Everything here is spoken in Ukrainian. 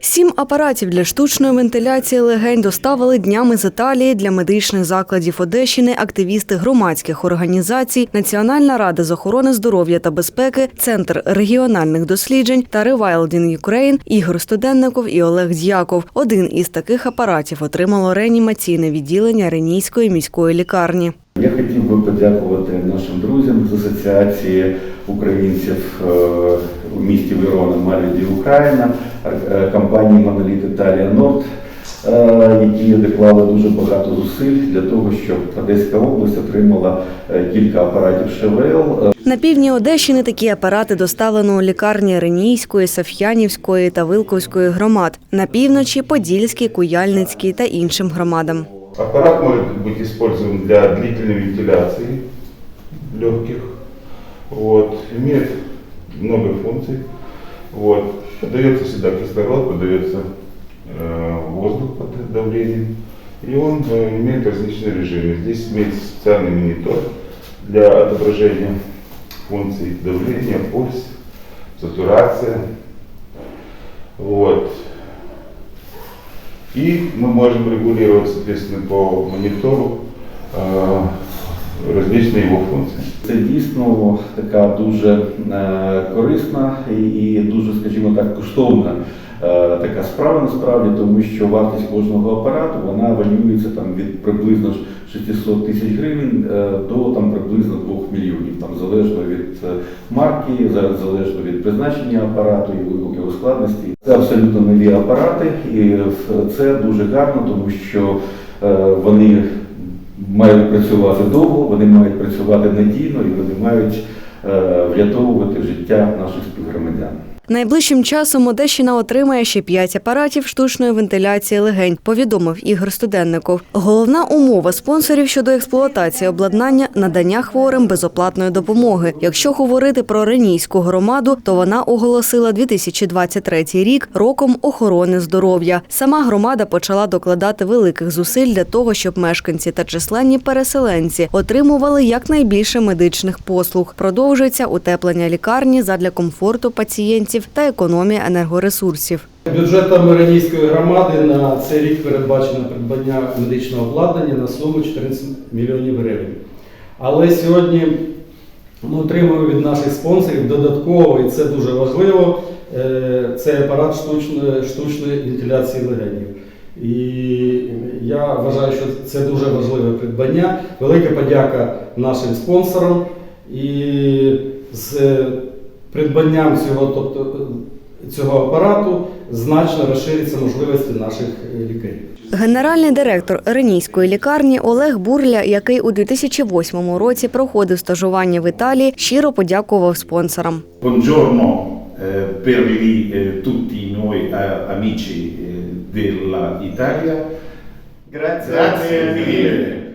Сім апаратів для штучної вентиляції легень доставили днями з Італії для медичних закладів Одещини активісти громадських організацій, Національна рада з охорони здоров'я та безпеки, Центр регіональних досліджень та Rewilding Ukraine Ігор Студенников і Олег Д'яков. Один із таких апаратів отримало реанімаційне відділення Ренійської міської лікарні. Я хотів би подякувати нашим друзям з асоціації українців е, у місті Верона Маліді Україна, е, компанії Моноліт Італія Норд, е, які доклали дуже багато зусиль для того, щоб Одеська область отримала е, кілька апаратів ШВЛ. На півдні Одещини такі апарати доставлено у лікарні Ренійської, Саф'янівської та Вилковської громад. На півночі Подільській, Куяльницькій та іншим громадам. Аппарат может быть использован для длительной вентиляции легких. Вот. Имеет много функций. Вот. Подается всегда кислород, подается э, воздух под давлением. И он э, имеет различные режимы. Здесь имеется специальный монитор для отображения функций давления, пульс, сатурация. Вот. И мы можем регулировать, соответственно, по монитору э, различные его функции. Це дійсно така дуже е, корисна і, дуже, скажімо так, коштовна е, така справа насправді, тому що вартість кожного апарату вона варіюється там від приблизно 600 тисяч гривень е, до там приблизно 2 мільйонів, там залежно від марки, за- залежно від призначення апарату і його- його складності. Це абсолютно нові апарати, і це дуже гарно, тому що вони мають працювати довго, вони мають працювати надійно і вони мають е, врятовувати життя наших співгромадян. Найближчим часом Одещина отримає ще п'ять апаратів штучної вентиляції легень, повідомив Ігор Студенников. Головна умова спонсорів щодо експлуатації обладнання надання хворим безоплатної допомоги. Якщо говорити про Ренійську громаду, то вона оголосила 2023 рік роком охорони здоров'я. Сама громада почала докладати великих зусиль для того, щоб мешканці та численні переселенці отримували якнайбільше медичних послуг. Продовжується утеплення лікарні задля комфорту пацієнтів та економія енергоресурсів. Бюджетом Миронійської громади на цей рік передбачено придбання медичного обладнання на суму 14 мільйонів гривень. Але сьогодні ми отримуємо від наших спонсорів додатково, і це дуже важливо, е, це апарат штучної, штучної вентиляції легенів. І я вважаю, що це дуже важливе придбання. Велика подяка нашим спонсорам. І з придбанням цього, тобто, цього апарату значно розширяться можливості наших е, лікарів. Генеральний директор Ренійської лікарні Олег Бурля, який у 2008 році проходив стажування в Італії, щиро подякував спонсорам. Buongiorno eh, per eh, tutti noi amici dell'Italia. Grazie, mille.